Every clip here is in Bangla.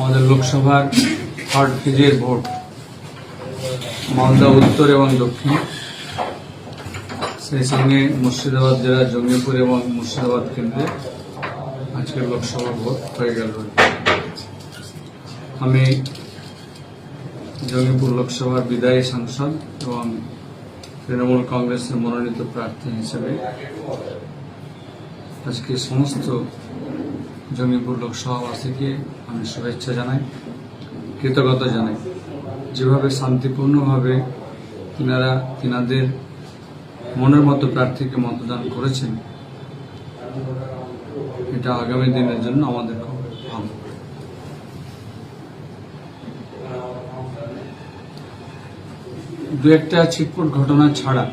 আমাদের লোকসভার থার্ড ফেজের ভোট, মালদা উত্তর এবং দক্ষিণ। সেই সঙ্গে মুর্শিদাবাদ জেলার জঙ্গিপুর এবং মুর্শিদাবাদ কেন্দ্রে আজকের লোকসভা ভোট হয়ে গেল। আমি জঙ্গিপুর লোকসভার বিদায়ী সাংসদ এবং তৃণমূল কংগ্রেসের মনোনীত প্রার্থী হিসেবে আজকে সমস্ত জঙ্গিপুর লোকসভাবাসীকে আমি শুভেচ্ছা জানাই, কৃতজ্ঞতা জানাই। যেভাবে শান্তিপূর্ণভাবে তিনারা, তিনাদের মনের মতো প্রার্থীকে মতদান করেছেন, এটা আগামী দিনের জন্য আমাদের খুব ভালো। দু একটা ছিটপুট ঘটনা ছাড়া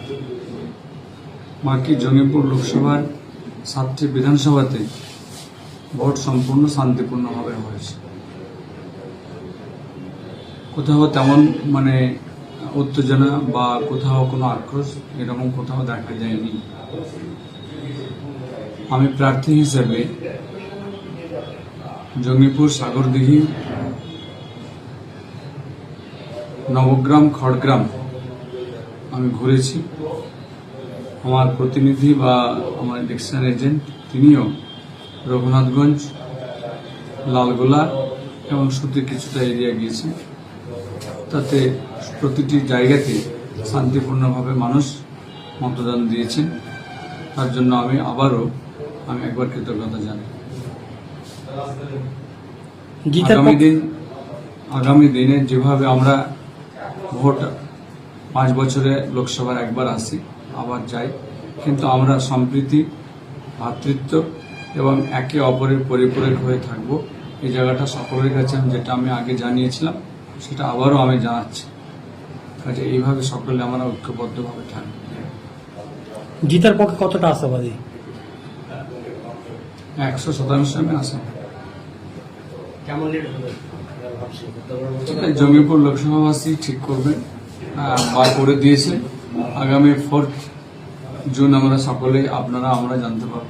বাকি জঙ্গিপুর লোকসভার সাতটি বিধানসভাতে ভোট সম্পূর্ণ শান্তিপূর্ণভাবে হয়েছে। কোথাও তেমন মানে উত্তেজনা বা কোথাও কোনো আক্রোশ এরকম কোথাও দেখা যায়নি। আমি প্রার্থী হিসেবে জঙ্গিপুর সাগরদিঘি, নবগ্রাম, খড়গ্রাম আমি ঘুরেছি। আমার প্রতিনিধি বা আমার ইলেকশন এজেন্ট তিনিও রঘুনাথগঞ্জ লালগোলা এবং সুতি কিছুটা এরিয়া গিয়েছে। তাতে প্রতিটি জায়গাতে শান্তিপূর্ণভাবে মানুষ মতদান দিয়েছেন। তার জন্য আমি আবারও আমি একবার কৃতজ্ঞতা জানাই। আগামী দিন আগামী দিনে যেভাবে আমরা ভোট পাঁচ বছরে লোকসভার একবার আসি আবার যাই। কিন্তু আমরা সম্প্রীতি ভ্রাতৃত্ব এবং একে অপরের পরিপূরক হয়ে থাকব। এই জায়গাটা সকলের কাছে আমি যেটা আমি আগে জানিয়েছিলাম সেটা আবারও আমি জানাচ্ছি। কাজে এইভাবে সকলে আমরা ঐক্যবদ্ধভাবে থাকব। গীতার পক্ষে কতটা আশাবাদী? একশো শতাংশ আমি আশা করি। কেমন লিড হবে? জঙ্গিপুর লোকসভাবাসী ঠিক করবেন বার করে দিয়েছে। আগামী ফোর্থ জুন আমরা সকলে আপনারা আমরা জানতে পারব।